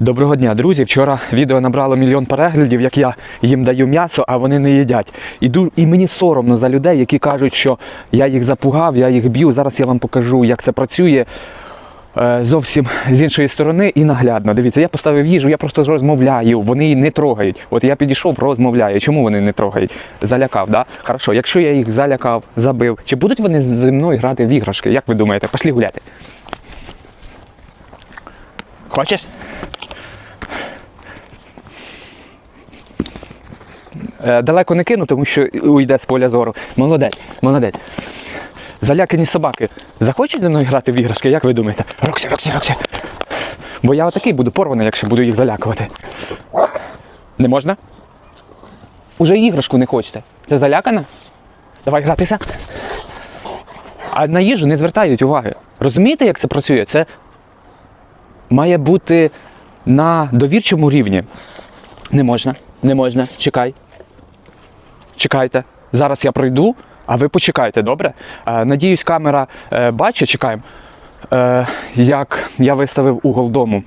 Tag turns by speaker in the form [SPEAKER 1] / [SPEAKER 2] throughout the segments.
[SPEAKER 1] Доброго дня, друзі. Вчора відео набрало мільйон переглядів, як я їм даю м'ясо, а вони не їдять. Іду, і мені соромно за людей, які кажуть, що я їх запугав, я їх б'ю. Зараз я вам покажу, як це працює. е, Зовсім з іншої сторони і наглядно. Дивіться, я поставив їжу, я просто розмовляю, вони її не трогають. От я підійшов, розмовляю. Чому вони не трогають? Залякав, да? Хорошо, якщо я їх залякав, забив, чи будуть вони зі мною грати в іграшки? Як ви думаєте? Пошлі гуляти. Хочеш? Далеко не кину, тому що уйде з поля зору. Молодець, молодець. Залякані собаки. Захочуть зі мною грати в іграшки, як ви думаєте? Роксі, Роксі, Роксі. Бо я отакий буду порваний, якщо буду їх залякувати. Не можна? Уже іграшку не хочете. Це залякана? Давай гратися. А на їжу не звертають уваги. Розумієте, як це працює? Це має бути на довірчому рівні. Не можна, не можна. Чекай. Чекайте. Зараз я пройду, а ви почекайте, добре? Е, надіюсь, камера е, бачить, чекаємо, е, як я виставив угол дому.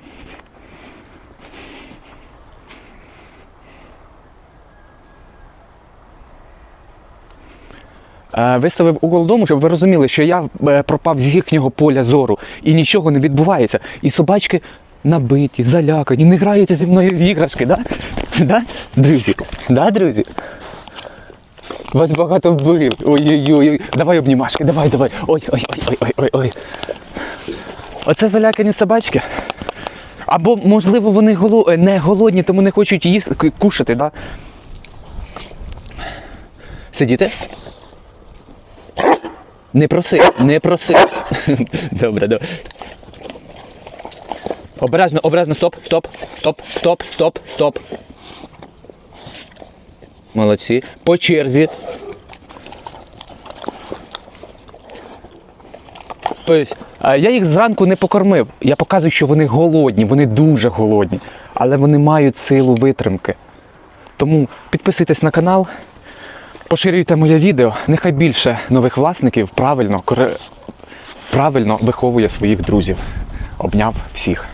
[SPEAKER 1] Виставив угол дому, щоб ви розуміли, що я пропав з їхнього поля зору і нічого не відбувається. І собачки набиті, залякані, не граються зі мною в іграшки, да? Да? Друзі? Да, друзі? Вас багато вбив. Ой-ой-ой. Давай обнімашки, давай, давай. Ой, ой, ой, ой, ой, ой, ой. Оце залякані собачки. Або, можливо, вони голо... е, не голодні, тому не хочуть їсти, кушати, да? Сидіти? Не проси, не проси. Добре, добре. Обережно, обережно, стоп, стоп, стоп, стоп, стоп, стоп. Молодці. По черзі. Тобто, я їх зранку не покормив. Я показую, що вони голодні, вони дуже голодні, але вони мають силу витримки. Тому підписуйтесь на канал, поширюйте моє відео. Нехай більше нових власників правильно, правильно виховує своїх друзів. Обняв всіх.